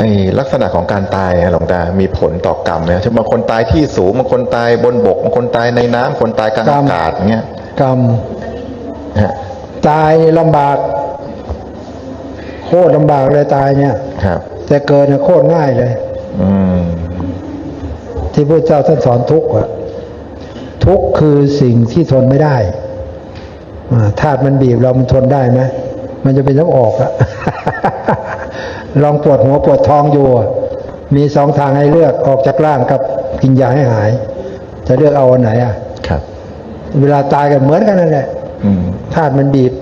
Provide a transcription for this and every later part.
ไอ้ลักษณะของการตายอะหลวงตา มีผลต่อกรรมไหมเช่นบางคนตายที่สูงบางคนตายบนบกบางคนตายในน้ำคนตายกลางกรรมอากาศอย่างเงี้ยกรรมฮะตายลำบาก โคตรลำบากเลยตายเนี่ย ครับ แต่เกิดเนี่ยโคตรง่ายเลย อืมที่พระเจ้าท่านสอนทุกข์อะทุกข์คือสิ่งที่ทนไม่ได้อ่าธาตุมันบีบเรามันทนได้ไหมมันจะเป็นต้องออกอะ ลองปวดหัวปวดท้องอยู่อะมีสองทางให้เลือกออกจากร่างกับกินยาให้หาย จะเลือกเอาอันไหนอะครับ เวลาตายกันเหมือนกันนั่นแหละอืมธาตุมันบีบ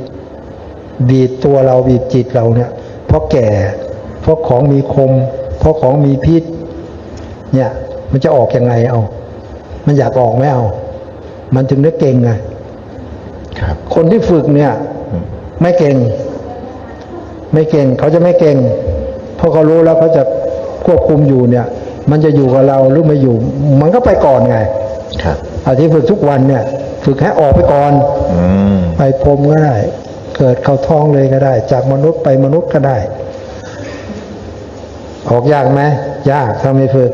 บีบตัวเราบีบจิตเราเนี่ย เพราะแก่เพราะของมีคม เพราะของมีพิษ เนี่ย มันจะออกยังไงเอา มันอยากออกไม่เอา มันถึงได้เก่งไงครับ คนที่ฝึกเนี่ย ไม่เก่ง ไม่เก่งเขาจะไม่เก่งเพราะเขารู้แล้วเขาจะควบคุมอยู่เนี่ย มันจะอยู่กับเราหรือไม่อยู่ มันก็ไปก่อนไง ครับอาที่ฝึกทุกวันเนี่ย ฝึกให้ออกไปก่อนอืมไปพรหมก็ได้ เกิดเข้าท้องเลยก็ได้ จากมนุษย์ไปมนุษย์ก็ได้ ออกยากไหมยากถ้าไม่ฝึก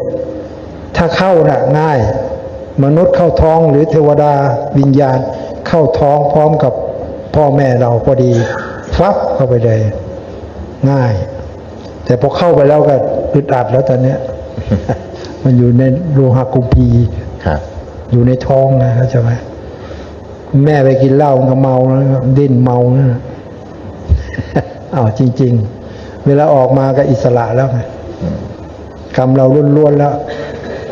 ถ้าเข้าน่ะ ง่าย มนุษย์เข้าท้องหรือเทวดาวิญญาณ เข้าท้องพร้อมกับพ่อแม่เราพอดี ฟับเข้าไปเลย ง่าย แต่พอเข้าไปแล้วก็อึดอัดแล้วตอนเนี้ย มันอยู่ในโลหะกุมพีครับ อยู่ในท้องนะเข้าใจไหมแม่ไปกินเหล้ามันก็เมาแล้วดิ้นเมานะอ้าวจริง ๆ เวลาออกมาก็อิสระแล้วไงกรรมเราล้วนๆแล้ว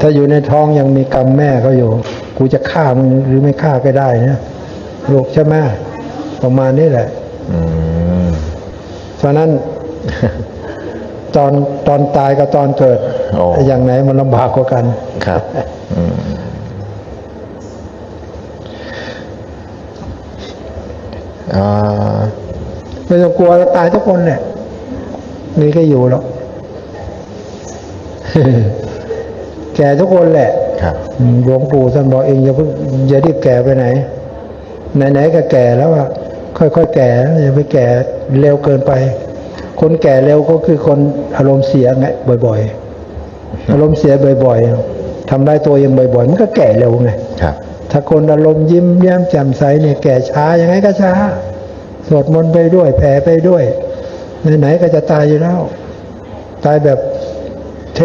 ถ้าอยู่ในท้องยังมีกรรมแม่เขาอยู่ กูจะฆ่ามึงหรือไม่ฆ่าก็ได้นะลูกใช่ไหมประมาณนี้แหละอืมเพราะนั้น ตอนตอนตายกับตอนเกิดโอ้ อย่างไหนมันลำบากกว่ากัน ครับ อืมอ่าไม่ต้องกลัวตายทุกคนแหละนี่ก็อยู่แล้วแก่ทุกคนแหละครับ อืมหลวงปู่ท่านบอกเองอย่าเพิ่งอย่ารีบแก่ไปไหน ไหนๆก็แก่แล้วอะค่อยๆแก่นะอย่าไปแก่เร็วเกินไป คนแก่เร็วก็คือคนอารมณ์เสียไงบ่อย ๆ อารมณ์เสียบ่อย ๆทำได้ตัวเองบ่อย ๆ มันก็แก่เร็วไงครับถ้าคนอารมณ์ยิ้มแย้มแจ่มใสเนี่ยแก่ช้ายังไงก็ช้าสวดมนต์ไปด้วยแผ่ไปด้วยไหนๆก็จะตายอยู่แล้ว ตายแบบ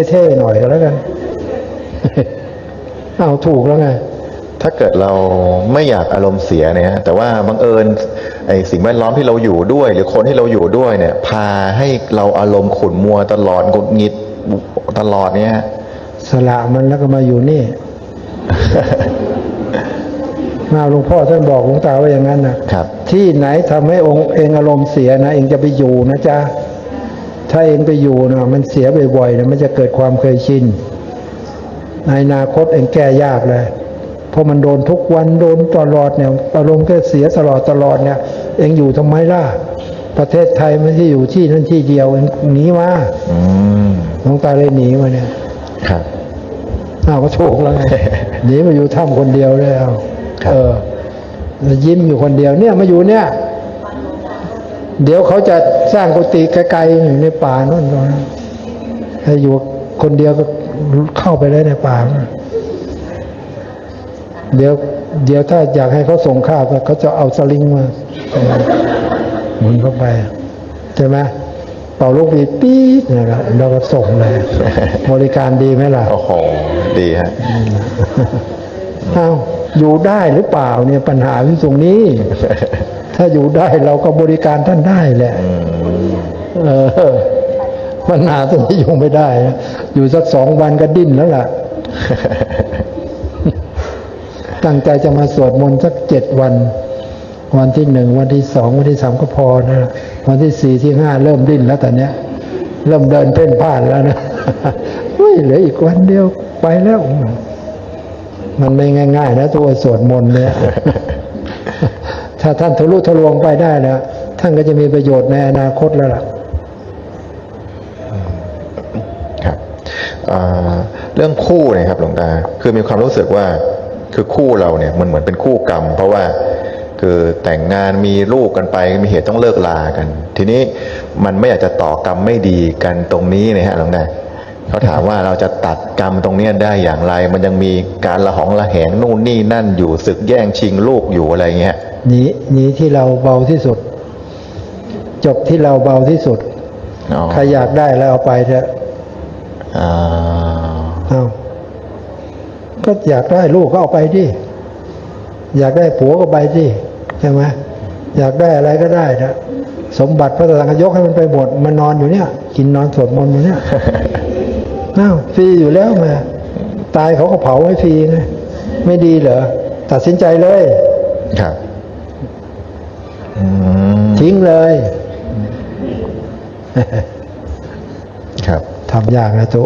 เท่ๆหน่อยก็แล้วกันเอาถูกแล้วไงถ้าเกิดเราไม่อยากอารมณ์เสียเนี่ยฮะแต่ว่าบังเอิญ ไอสิ่งแวดล้อมที่เราอยู่ด้วย หรือคนที่เราอยู่ด้วยเนี่ย พาให้เราอารมณ์ขุ่นมัวตลอดหงุดหงิดตลอดเนี่ยฮะสละมันแล้วก็มาอยู่นี่มาหลวงพ่อท่านบอกหลวงตาว่าอย่างนั้นนะครับ ที่ไหนทำให้องค์เองอารมณ์เสียนะเองจะไปอยู่นะจ๊ะถ้าเองไปอยู่นะมันเสียบ่อยๆนะมันจะเกิดความเคยชินในอนาคตเองแก้ยากเลยเพ ราะมันโดนทุกวันโดนตลอดเนี่ยอารมณ์แค่เสียตลอดตลอดเนี่ย เองอยู่ทำไมล่ะ ประเทศไทยไม่ใช่อยู่ที่นั่นที่เดียวเองหนีมาอืมหลวงตาเลยหนีมาเนี่ย ครับอ้าวก็ถูกแล้วไงหนีมาอยู่ถ้ำคนเดียวเลยเอาครับเออแล้วยิ้มอยู่คนเดียวเนี่ยมาอยู่เนี่ย เดี๋ยวเขาจะสร้างกุฏิไกลๆอยู่ในป่าโน่นนถ้าอยู่คนเดียวก็เข้าไปเลยในป่าน่ะ เดี๋ยวเดี๋ยวถ้าอยากให้เขาส่งข้าวก็เขาจะเอาสลิงมาหมุนเข้าไปใช่ไหมเป่าลูกบีดปี๊ดเนี่ยครับแล้วก็ส่งเลย บริการดีไหมล่ะ โอ้โห ดีฮะอ้าวอยู่ได้หรือเปล่าเนี่ยปัญหาที่ตรงนี้ ถ้าอยู่ได้เราก็บริการท่านได้แหละอืมเออปัญหาตรงนี้อยู่ไม่ได้นะอยู่สักสองวันก็ดิ้นแล้วล่ะ ตั้งใจจะมาสวดมนต์สักเจ็ดวัน วันที่หนึ่งวันที่สองวันที่สามก็พอนะวันที่สี่ที่ห้าเริ่มดิ้นแล้วตอนเนี้ย เริ่มเดินเพ่นพ่านแล้วนะเฮ้ยเหลืออีกวันเดียวไปแล้ว มันไม่ง่ายๆนะตัวสวดมนต์เนี่ยถ้าท่านทะลุทะลวงไปได้แล้วท่านก็จะมีประโยชน์ในอนาคตแล้วล่ะครับเรื่องคู่นี่ยครับหลวงตาคือมีความรู้สึกว่า คือคู่เราเนี่ยมันเหมือนเป็นคู่กรรม เพราะว่าคือแต่งงานมีลูกกันไปมีเหตุต้องเลิกลากัน ทีนี้มันไม่อยากจะต่อกรรมไม่ดีกันตรงนี้นะฮะหลวงตาเขาถามว่าเราจะตัดกรรมตรงเนี้ยได้อย่างไร มันยังมีการละหองละแหงนู่นนี่นั่นอยู่ศึกแย่งชิงลูกอยู่อะไรเงี้ยหนีหนีที่เราเบาที่สุด จบที่เราเบาที่สุดอ๋อใครอยากได้แล้วเอาไปเถอะอ่าเอา ก็อยากได้ลูกก็เอาไปดิอยากได้ผัวก็ไปดิใช่ไหมอยากได้อะไรก็ได้นะสมบัติพระสังฆยกให้มันไปหมดมันนอนอยู่เนี่ย กินนอนสวดมนต์อยู่เนี่ยอ้าวฟรีอยู่แล้วแมาตายเขาก็เผาให้ฟรีไงไม่ดีเหรอตัดสินใจเลยครับอืมทิ้งเลยครับ ทำยากนะทุ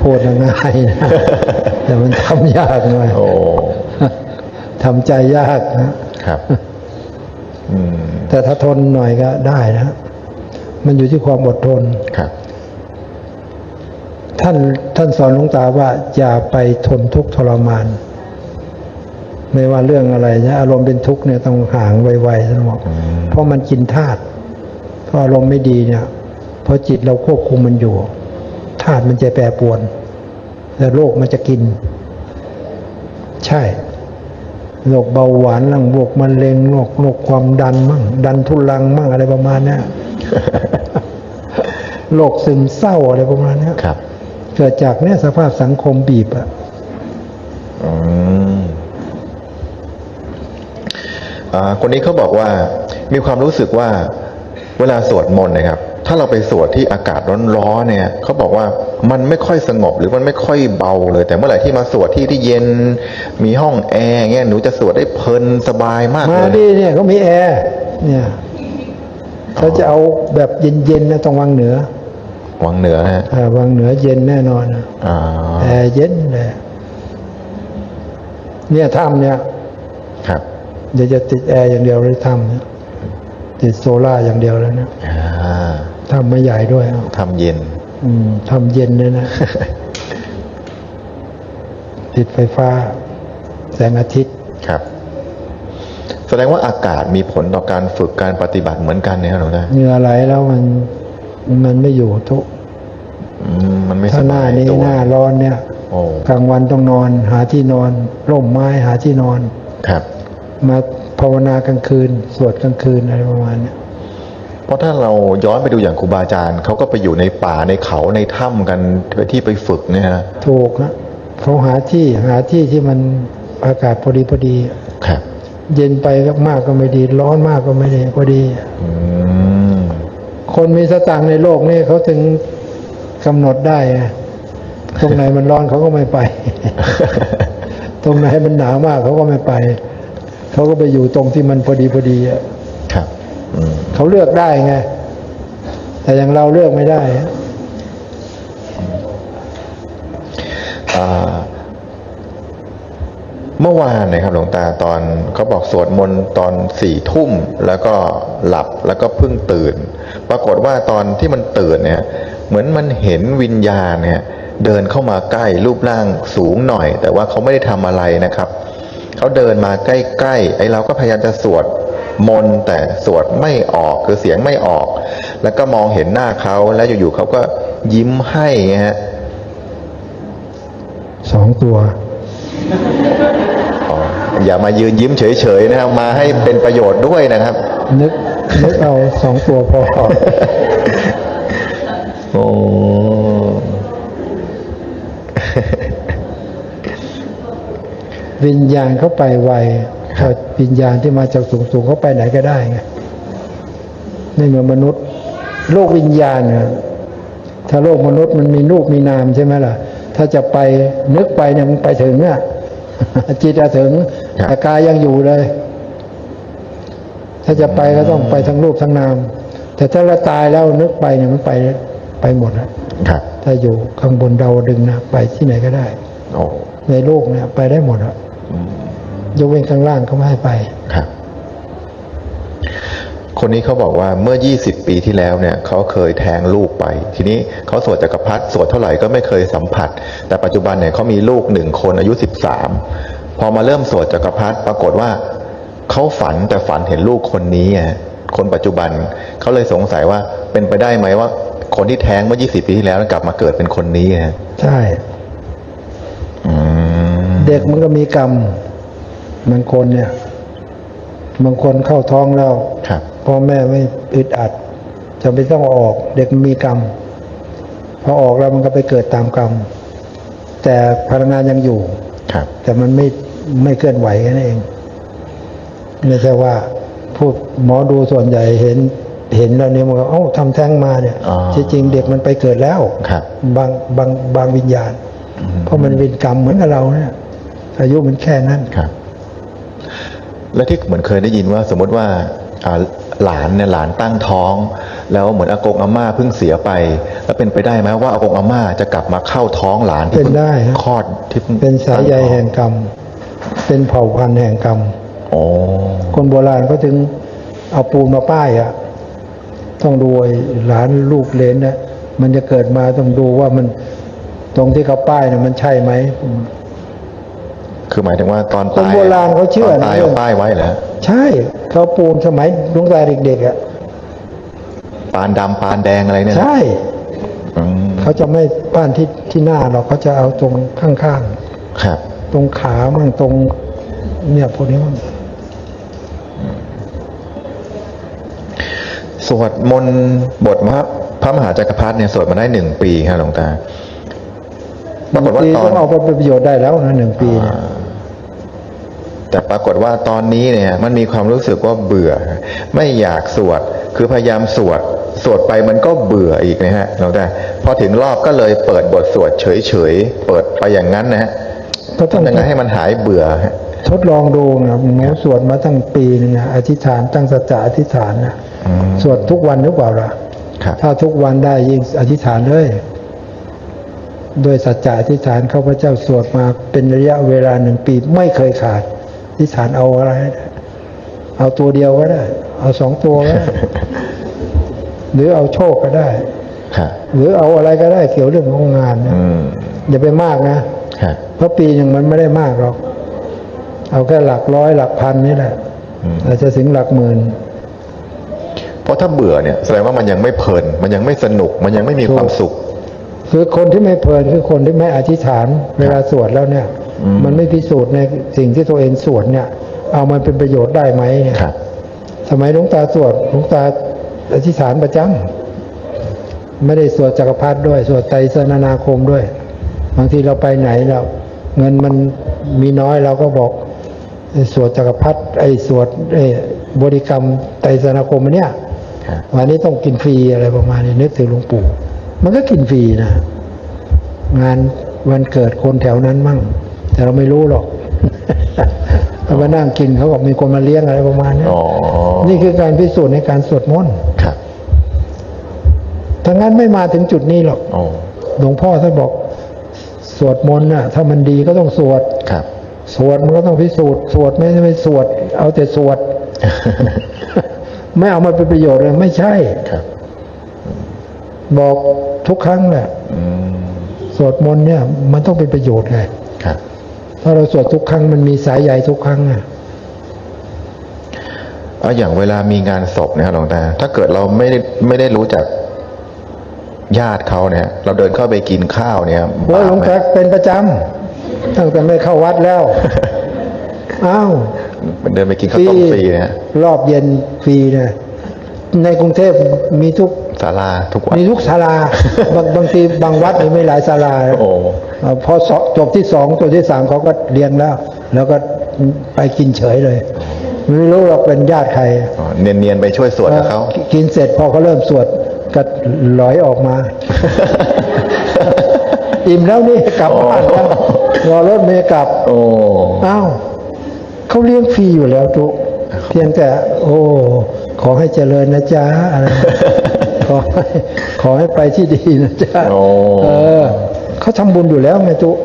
พูดง่ายๆนะแต่มันทำยากหน่อยโอ้ทำใจยากนะครับอืมแต่ถ้าทนหน่อยก็ได้นะ มันอยู่ที่ความอดทนครับ ท่านท่านสอนหลวงตาว่าอย่าไปทนทุกข์ทรมาน ไม่ว่าเรื่องอะไรนะอารมณ์เป็นทุกข์เนี่ยต้องห่างไวๆท่านบอกอืมเพราะมันกินธาตุเพราะอารมณ์ไม่ดีเนี่ยเพราะจิตเราควบคุมมันอยู่ธาตุมันจะแปรปรวน แล้วโรคมันจะกิน ใช่โรคเบาหวานลังโรคมะเร็งโรคโรคความดันมั่ง ดันทุลังมั่งอะไรประมาณเนี้ยโรคซึมเศร้าอะไรประมาณเนี้ยครับ เกิดจากเนี่ยสภาพสังคมบีบอะอืมอ่าคนนี้เขาบอกว่า มีความรู้สึกว่า เวลาสวดมนต์นะครับ ถ้าเราไปสวดที่อากาศร้อนๆเนี่ยเขาบอกว่ามันไม่ค่อยสงบหรือมันไม่ค่อยเบาเลย แต่เมื่อไหร่ที่มาสวดที่ที่เย็น มีห้องแอร์เงี้ยหนูจะสวดได้เพลินสบายมากมาเลยดีเนี่ยเขามีแอร์เนี่ยเขาจะเอาแบบเย็นๆนะตรงวังเหนือ วังเหนือฮะอ่าวังเหนือเย็นแน่นอนนะอ่าแอร์เย็นเลยเนี่ยถ้ำเนี่ยครับเดี๋ยวจะติดแอร์อย่างเดียวเลยถ้ำเนี่ยติดโซล่าร์อย่างเดียวแล้วนะ อ่าถ้ำไม่ใหญ่ด้วยอะทำเย็นอืมทำเย็นเลยนะ ติดไฟฟ้า แสงอาทิตย์ครับ แสดงว่าอากาศมีผลต่อการฝึกการปฏิบัติเหมือนกันเนี่ยครับหลวงตาเหงื่อไหลแล้วมันมันไม่อยู่ทุกอืมมันไม่สถ้าหน้าบายนี้ตัวหน้าร้อนเนี่ยโอ้กลางวันต้องนอน หาที่นอน ร่มไม้หาที่นอน ครับ มาภาวนากลางคืน สวดกลางคืนอะไรประมาณเนี้ย เพราะถ้าเราย้อนไปดูอย่างครูบาอาจารย์เขาก็ไปอยู่ในป่าในเขาในถ้ำกันที่ไปฝึกเนี่ยฮะถูกนะเขาหาที่หาที่ที่มันอากาศพอดีพอดีครับ เย็นไปก็มากก็ไม่ดี ร้อนมากก็ไม่ดีพอดีอืมคนมีสตางค์ในโลกนี่เขาถึงกำหนดได้ไงตรงไหนมันร้อนเขาก็ไม่ไป ตรงไหนมันหนาวมากเขาก็ไม่ไป เขาก็ไปอยู่ตรงที่มันพอดีพอดีอะครับอืม เขาเลือกได้ไง แต่อย่างเราเลือกไม่ได้อ่าเมื่อวานนะครับหลวงตาตอนเขาบอกสวดมนต์ตอนสี่ทุ่มแล้วก็หลับแล้วก็เพิ่งตื่น ปรากฏว่าตอนที่มันตื่นเนี่ย เหมือนมันเห็นวิญญาณเนี่ย เดินเข้ามาใกล้รูปร่างสูงหน่อย แต่ว่าเขาไม่ได้ทำอะไรนะครับเขาเดินมาใกล้ๆไอ้เราก็พยายามจะสวด มนต์แต่สวดไม่ออกคือเสียงไม่ออก แล้วก็มองเห็นหน้าเขาแล้วอยู่ๆเขาก็ยิ้มให้ไงฮะสองตัวอ๋ออย่ามายืนยิ้มเฉยๆนะครับ มาให้เป็นประโยชน์ด้วยนะครับ นึกนึกเอาสองตัวพอโอ้วิญญาณเขาไปไว พอวิญญาณที่มาจากสูงสูงๆเขาไปไหนก็ได้ไงไม่เหมือนมนุษย์ โลกวิญญาณเนี่ยถ้าโลกมนุษย์มันมีรูปมีนามใช่ไหมล่ะ ถ้าจะไปนึกไปเนี่ยมันไปถึงอะจิตอะถึงแต่กายยังอยู่เลย ถ้าจะไปก็ต้องไปทั้งรูปทั้งนาม แต่ถ้าเราตายแล้วนึกไปเนี่ยมันไปไปหมดแล้วครับถ้าอยู่ข้างบนดาวดึงส์นะไปที่ไหนก็ได้โอ้ในโลกเนี่ยไปได้หมดอะ ยกเว้นข้างล่างเขาไม่ให้ไปครับคนนี้เขาบอกว่าเมื่อ 20 ปีที่แล้วเนี่ยเขาเคยแทงลูกไป ทีนี้เขาสวดจักรพรรดิสวดเท่าไหร่ก็ไม่เคยสัมผัส แต่ปัจจุบันเนี่ยเขามีลูกหนึ่งคนอายุ 13 พอมาเริ่มสวดจักรพรรดิปรากฏว่าเขาฝันแต่ฝันเห็นลูกคนนี้ไงคนปัจจุบันเขาเลยสงสัยว่าเป็นไปได้ไหมว่า คนที่แท้งเมื่อ 20 ปีที่แล้วกลับมาเกิดเป็นคนนี้ฮะใช่อืมเด็กมันก็มีกรรม บางคนเนี่ย บางคนเข้าท้องแล้วครับพ่อแม่ไม่อึดอัดจะไม่ต้องเอาออก เด็กมันมีกรรมพอออกแล้วมันก็ไปเกิดตามกรรม แต่พลังงานยังอยู่ครับแต่มันไม่ไม่เคลื่อนไหวแค่นั้นเองไม่ใช่ว่าพูดหมอดูส่วนใหญ่เห็นเห็นแล้วเนี่ยมันก็เอ้าทำแท้งมาเนี่ยอ๋อที่จริงเด็กมันไปเกิดแล้วครับบางบางบางวิญญาณ เพราะมันเป็นกรรมเหมือนกับเราเนี่ยอายุมันแค่นั้นครับ และที่เหมือนเคยได้ยินว่าสมมติว่าอ่าหลานเนี่ยหลานตั้งท้อง แล้วเหมือนอากงอาม่าเพิ่งเสียไป แล้วเป็นไปได้ไหมว่าอากงอาม่าจะกลับมาเข้าท้องหลานที่เป็นพิ่งได้ฮะคลอดที่พิ่งเป็นสายใยตั้ท้อแห่งกรรม เป็นเผ่าพันธุ์แห่งกรรมโอ้คนโบราณก็ถึงเอาปูนมาป้ายอะต้องดูไอ้หลานลูกเหลนนะมันจะเกิดมาต้องดูว่ามันตรงที่เขาป้ายเนี่ยมันใช่ไหม คือหมายถึงว่าตอนคนตายโบราณเขาเชื่อตอนตายนะ เอาป้ายไว้เหรอใช่เขาปูนสมัยลุงตาเด็กๆอะปานดำปานแดงอะไรเนี่ยนะใช่ อืมเขาจะไม่ป้านที่ที่หน้าหรอกเขาจะเอาตรงข้างครับ ๆ ตรงขามั่งตรง เนี่ยพวกนี้มั่งสวดมนต์บทพระพระมหาจักรพรรดิเนี่ยสวดมาได้หนึ่งปีครับหลวงตา ปรากฏว่าปีตอต้อนงเอาไปเป็นประโยชน์ได้แล้วนะหนึ่งปีเนี่ย แต่ปรากฏว่าตอนนี้เนี่ยมันมีความรู้สึกว่าเบื่อ ไม่อยากสวด คือพยายามสวด สวดไปมันก็เบื่ออีกนะฮะหลวงตาพอถึงรอบก็เลยเปิดบทสวดเฉยๆ เปิดไปอย่างนั้นนะฮะก็ต้องทำยังไงให้มันหายเบื่อฮะทดลองดูนะหนูสวดมาตั้งปีหนึงนะอธิษฐานตั้งสัจจะอธิษฐานนะอืมสวดทุกวันหรือเปล่าล่ะครับถ้าทุกวันได้ยิ่งอธิษฐานเลยด้วยสัจจะอธิษฐานข้าพเจ้าสวดมาเป็นระยะเวลาหนึ่งปีไม่เคยขาดอ ธิษฐานเอาอะไรก็ได้เอาตัวเดียวก็ได้ เอาสองตัวก็ได้หรือเอาโชคก็ได้ครับหรือเอาอะไรก็ได้เกี่ยวเรื่องของงานนะอืมอย่าไปมากนะครับเพราะปีหนึ่งมันไม่ได้มากหรอก เอาแค่หลักร้อยหลักพันนี่แหละอืมอาจจะถึงหลักหมื่นเพราะถ้าเบื่อเนี่ยแสดงว่ามันยังไม่เพลิน มันยังไม่สนุก มันยังไม่มีความสุข คือคนที่ไม่เพลินคือคนที่ไม่อธิษฐาน เวลาสวดแล้วเนี่ยอื มมันไม่พิสูจน์ในสิ่งที่ตัวเองสวดเนี่ย เอามันเป็นประโยชน์ได้ไหมเนี่ยครับสมัยหลวงตาสวดหลวงตาอธิษฐานประจำไม่ได้สวดจักรพรรดิด้วย สวดไตรสรณนาคมด้วย บางทีเราไปไหนเราเงินมันมีน้อยเราก็บอกไอ้สวดจักรพรรดิไอ้สวดไอ้บริกรรมไตรสรณนาคมอันเนี่ยครับวันนี้ต้องกินฟรีอะไรประมาณนี้นึกถึงหลวงปู่ มันก็กินฟรีนะ งานวันเกิดคนแถวนั้นมั่ง แต่เราไม่รู้หรอกเรามานั่งกินเขาบอกมีคนมาเลี้ยงอะไรประมาณนี้อ๋อนี่คือการพิสูจน์ในการสวดมนต์ครับถ้างั้นไม่มาถึงจุดนี้หรอกโอ้หลวงพ่อท่านบอก สวดมนต์น่ะ ถ้ามันดีก็ต้องสวดครับ สวดมันก็ต้องพิสูจน์สวดไม่ใช่ไม่สวด เอาแต่สวด ไม่เอามาเป็นประโยชน์เลยไม่ใช่ครับ บอกทุกครั้งแหละอืมสวดมนต์เนี่ย มันต้องเป็นประโยชน์ไงครับ ถ้าเราสวดทุกครั้งมันมีสายใยทุกครั้งอะเอาอย่างเวลามีงานศพนะครับหลวงตา ถ้าเกิดเราไม่ได้ไม่ได้รู้จักญาติเขาเนี่ย เราเดินเข้าไปกินข้าวเนี่ยโอ้ยบาปหลวงไหมตาเป็นประจำตั้งแต่ไม่เข้าวัดแล้วอ้าวมันเดินไปกินข้าวต้มฟรีเนี่ยรอบเย็นฟรีเนี่ยในกรุงเทพมีทุกศาลาทุกวันมีทุกศาลาบางบางทีบางวัดมีไม่หลายศาลาโอ้เอ่อ พอสอบจบที่สองตัวที่สามเขาก็เรียงแล้ว แล้วก็ไปกินเฉยเลย ไม่รู้เราเป็นญาติใครอ๋อเนียนๆไปช่วยสวดกับเขากินเสร็จพอเขาเริ่มสวดก็ลอยออกมา อิ่มแล้วนี่กลับบ้านแล้วรอรถเมย์กลับ โอ้อ้าวเขาเลี้ยงฟรีอยู่แล้วทุกเพียงแต่ โอ้ขอให้เจริญนะจ๊ะอะไรขอให้ขอให้ไปที่ดีนะจ๊ะโอ้เออ เขาทำบุญอยู่แล้วไงทุก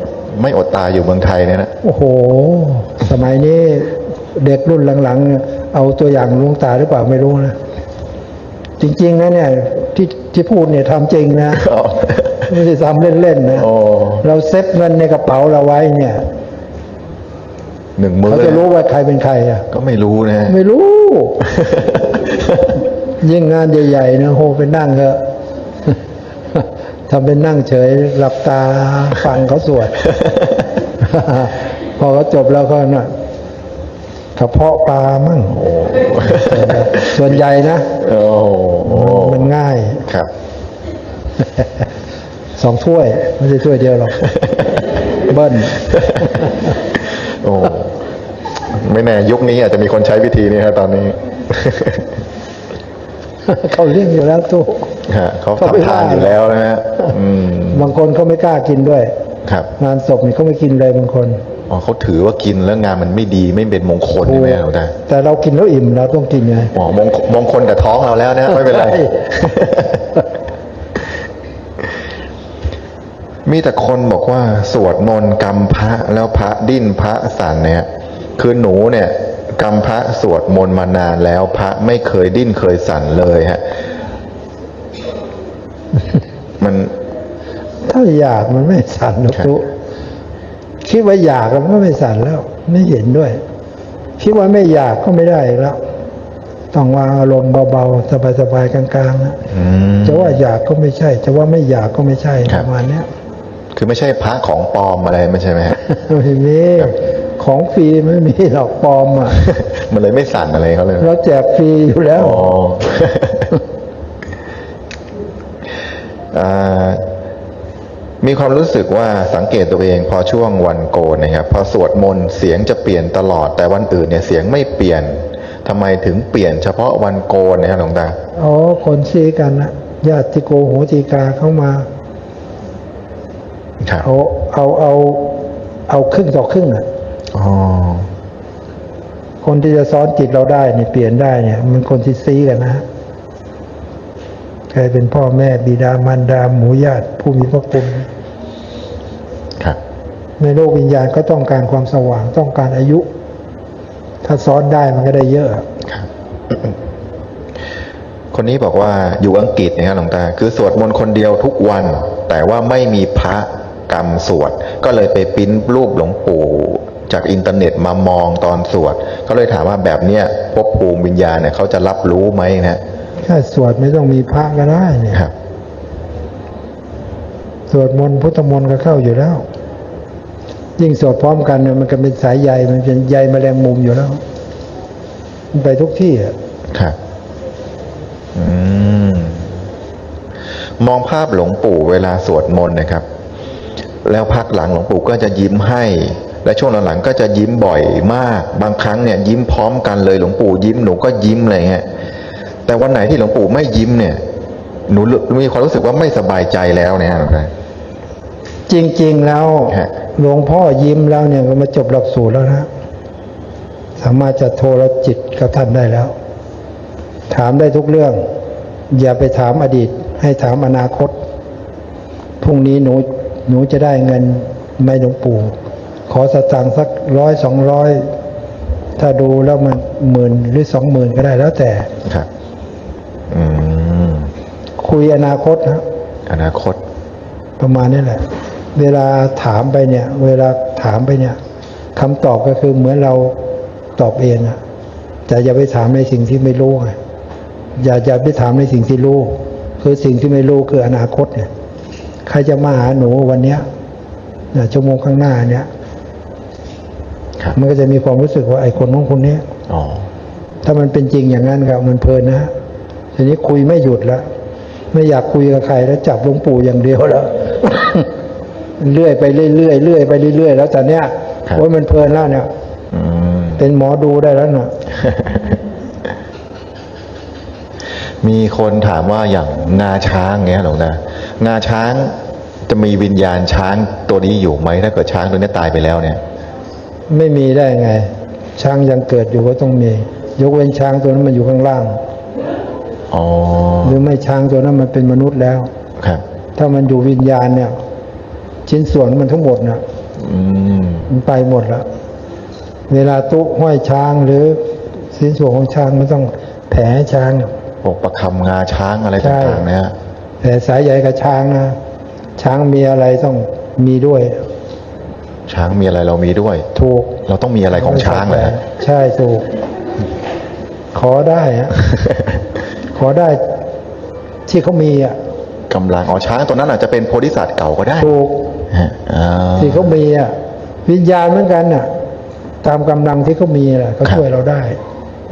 ไม่อดตายอยู่เมืองไทยเนี่ยนะ โอ้โห สมัยนี้เด็กรุ่นหลังๆ เอาตัวอย่างหลวงตาหรือเปล่าไม่รู้นะ จริง ๆ นะเนี่ยที่ที่พูดเนี่ยทำจริงนะ ไม่ได้ทำเล่น ๆ นะ โอ้ เราเซ็ตเงินในกระเป๋าเราไว้เนี่ยหนึ่งมือเขาจะรู้ว่าใครเป็นใครอะ ก็ไม่รู้นะ ไม่รู้ ยิ่งงานใหญ่ๆนะโหไปนั่งก็ ทำเป็นนั่งเฉยหลับตาฟังเขาสวด พอเขาจบแล้วก็น่ะกระเพาะปลามั่งส่วนใหญ่นะโอ้โหมันง่ายครับสองถ้วยไม่ใช่ถ้วยเดียวหรอกเบิ้ลโอ้ไม่แน่ยุคนี้อาจจะมีคนใช้วิธีนี้ครับตอนนี้ เขาเลี้ยงอยู่แล้วตู้ ฮะเขาเขาไม่ทำทานว่าอยู่แล้วนะฮะอืมบางคนเขาไม่กล้ากินด้วย ครับงานศพนี่เขาไม่กินเลยบางคน อ๋อเขาถือว่ากินแล้วงานมันไม่ดีไม่เป็นมงคลใช่ไหมครับอาจารย์แต่เรากินแล้วอิ่มเราต้องกินไง อ๋อมงมงคลกับท้องเราแล้วนะไม่เป็นไร ใช่ มีแต่คนบอกว่าสวดมนต์กรรมพระแล้วพระดิ้นพระสั่นเนี่ยคือหนูเนี่ยกรรมพระสวดมนต์มานานแล้วพระไม่เคยดิ้นเคยสั่นเลยฮะ มันถ้าอยากมันไม่สั่นหรอกครับตู้คิดว่าอยากแล้วมันก็ไม่สั่นแล้ว ไม่เห็นด้วย คิดว่าไม่อยากก็ไม่ได้อีกแล้ว ต้องวางอารมณ์เบาๆสบายๆกลางๆนะอืมจะว่าอยากก็ไม่ใช่ จะว่าไม่อยากก็ไม่ใช่ครัปบระมาณเนี้ยคือไม่ใช่พระของปลอมอะไรไม่ใช่ไหมฮะไม่มีของฟรีไม่มีหรอกปลอมอะมันเลยไม่สั่นอะไรเขาเลยเราแจกฟรีอยู่แล้วอ๋ออ่า มีความรู้สึกว่าสังเกตตัวเองพอช่วงวันโกนนะครับ พอสวดมนต์เสียงจะเปลี่ยนตลอดแต่วันอื่นเนี่ยเสียงไม่เปลี่ยนทำไมถึงเปลี่ยนเฉพาะวันโกนนะครับหลวงตาอ๋อคนซีกันนะญาติโกโหติกาเข้ามาครับเอาเอาเอาเอาครึ่งต่อครึ่งอะอ๋อคนที่จะซ้อนจิตเราได้เนี่ยเปลี่ยนได้เนี่ย มันคนที่ซีกันนะ ใครเป็นพ่อแม่บิดามารดาหมู่ญาติผู้มีพระคุณครับ ในโลกวิญญาณก็ต้องการความสว่างต้องการอายุ ถ้าซ้อนได้มันก็ได้เยอะครับคนนี้บอกว่าอยู่อังกฤษนะครับหลวงตา คือสวดมนต์คนเดียวทุกวัน แต่ว่าไม่มีพระกรรมสวด ก็เลยไปปริ้นรูปหลวงปู่จากอินเทอร์เน็ตมามองตอนสวดเขาเลยถามว่าแบบเนี้ยภพภูมิวิญญาณเนี่ยเขาจะรับรู้ไหมนะ แค่สวดไม่ต้องมีพระก็ได้เนี่ยครับสวดมนต์พุทธมนต์ก็เข้าอยู่แล้ว ยิ่งสวดพร้อมกันเนี่ยมันก็เป็นสายใยมันเป็นใยแมลงมุมอยู่แล้ว มันไปทุกที่อะครับอืมมองภาพหลวงปู่เวลาสวดมนต์นะครับ แล้วพักหลังหลวงปู่ก็จะยิ้มให้ และช่วงหลังๆก็จะยิ้มบ่อยมาก บางครั้งเนี่ย ยิ้มพร้อมกันเลยหลวงปู่ยิ้มหนูก็ยิ้มเลยฮะ แต่วันไหนที่หลวงปู่ไม่ยิ้มเนี่ย หนูมีความรู้สึกว่าไม่สบายใจแล้วเนี่ยหลวงตาจริง ๆ แล้วฮะหลวงพ่อยิ้มแล้วเนี่ยก็มาจบหลักสูตรแล้วนะ สามารถจะโทรจิตกับท่านได้แล้ว ถามได้ทุกเรื่อง อย่าไปถามอดีต ให้ถามอนาคตพรุ่งนี้หนูหนูจะได้เงินไหม่หลวงปู่ ขอสตางค์สักร้อยสองร้อยถ้าดูแล้วมันหมื่นหรือสองหมื่นก็ได้แล้วแต่ครับอืม คุยอนาคตนะอนาคต ประมาณนี้แหละ เวลาถามไปเนี่ย เวลาถามไปเนี่ยคำตอบก็คือเหมือนเราตอบเองอะแต่อย่าไปถามในสิ่งที่ไม่รู้ไงอย่าอย่าไปถามในสิ่งที่รู้ คือสิ่งที่ไม่รู้คืออนาคตเนี่ย ใครจะมาหาหนูวันเนี้ยเนี่ยชั่วโมงข้างหน้าเนี่ยครับมันก็จะมีความรู้สึกว่าไอ้คนน้องคนนี้อ๋อถ้ามันเป็นจริงอย่างนั้นก็มันเพลินนะทีนี้คุยไม่หยุดแล้ว ไม่อยากคุยกับใครแล้วจับหลวงปู่อย่างเดียวแล้วเรื่อยไปเรื่อยๆเรื่อยไปเรื่อยๆแล้วแต่เนี้ยครับโอ้ยมันเพลินแล้วเนี่ยอืมเป็นหมอดูได้แล้วน่ะมีคนถามว่าอย่างงาช้างเงี้ยหลวงตางาช้างจะมีวิญญาณช้างตัวนี้อยู่ไหมถ้าเกิดช้างตัวนี้ตายไปแล้วเนี่ย ไม่มีได้ไง ช้างยังเกิดอยู่ก็ต้องมี ยกเว้นช้างตัวนั้นมันอยู่ข้างล่างอ๋อ หรือไม่ช้างตัวนั้นมันเป็นมนุษย์แล้ว ครับ ถ้ามันอยู่วิญญาณเนี่ย ชิ้นส่วนมันทั้งหมดน่ะอืมมันไปหมดแล้วเวลาตุ๊ห้อยช้างหรือสิ้นส่วนของช้างมันต้องแผลให้ช้างพวกประคำงาช้างอะไรใช่ต่างๆเนี่ยแต่สายใหญ่กับช้างนะช้างมีอะไรต้องมีด้วย ช้างมีอะไรเรามีด้วย ถูก เราต้องมีอะไรของช้างเลยฮะใช่ถูก ขอได้ฮะ ขอได้ที่เขามีอะกำลังอ๋อช้างตัวนั้นอาจจะเป็นโพธิสัตว์เก่าก็ได้ถูกฮะอ่าที่เขามีอะวิญญาณเหมือนกันน่ะ ตามกำลังที่เขามีแหละเขาครับช่วยเราได้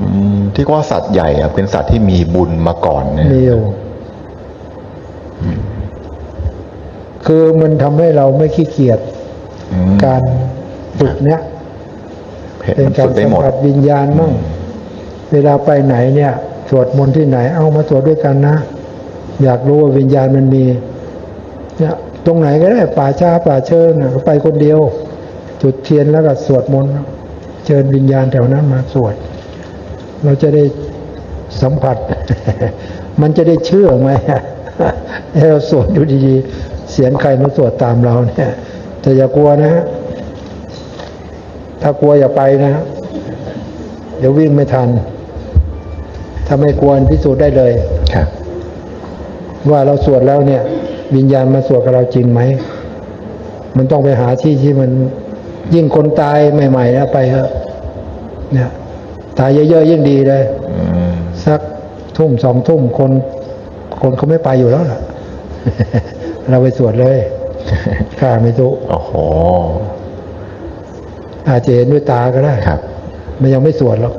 อืมที่ว่าสัตว์ใหญ่อะเป็นสัตว์ที่มีบุญมาก่อนเนี่ยมีอยู่คือมันทำให้เราไม่ขี้เกียจอืมการฝึกเนี้ยเห็นเป็นมันการฝึกได้สัมหมดผัสวิญญาณมั่งเวลาไปไหนเนี่ย สวดมนต์ที่ไหน เอามาสวดด้วยกันนะ อยากรู้ว่าวิญญาณมันมีเนี่ยตรงไหนก็ได้ป่าช้าป่าเชิญไปคนเดียว จุดเทียนแล้วก็สวดมนต์เชิญวิญญาณแถวนั้นมาสวด เราจะได้สัมผัส มันจะได้เชื่อไหมให้เราสวดอยู่ดีๆ เสียงใครมาสวดตามเราเนี่ยแต่อย่ากลัวนะ ถ้ากลัวอย่าไปนะ เดี๋ยววิ่งไม่ทัน ถ้าไม่กลัวพิสูจน์ได้เลยครับว่าเราสวดแล้วเนี่ย วิญญาณมาสวดกับเราจริงไหม มันต้องไปหาที่ที่มัน ยิ่งคนตายใหม่ๆนะไปเถอะเนี่ยตายเยอะๆยิ่งดีเลยอืมสักทุ่มสองทุ่มคน คนเขาไม่ไปอยู่แล้วล่ะ เราไปสวดเลยข้าไม่ทุกโอ้โหอาจจะเห็นด้วยตาก็ได้ครับ มันยังไม่สวดหรอก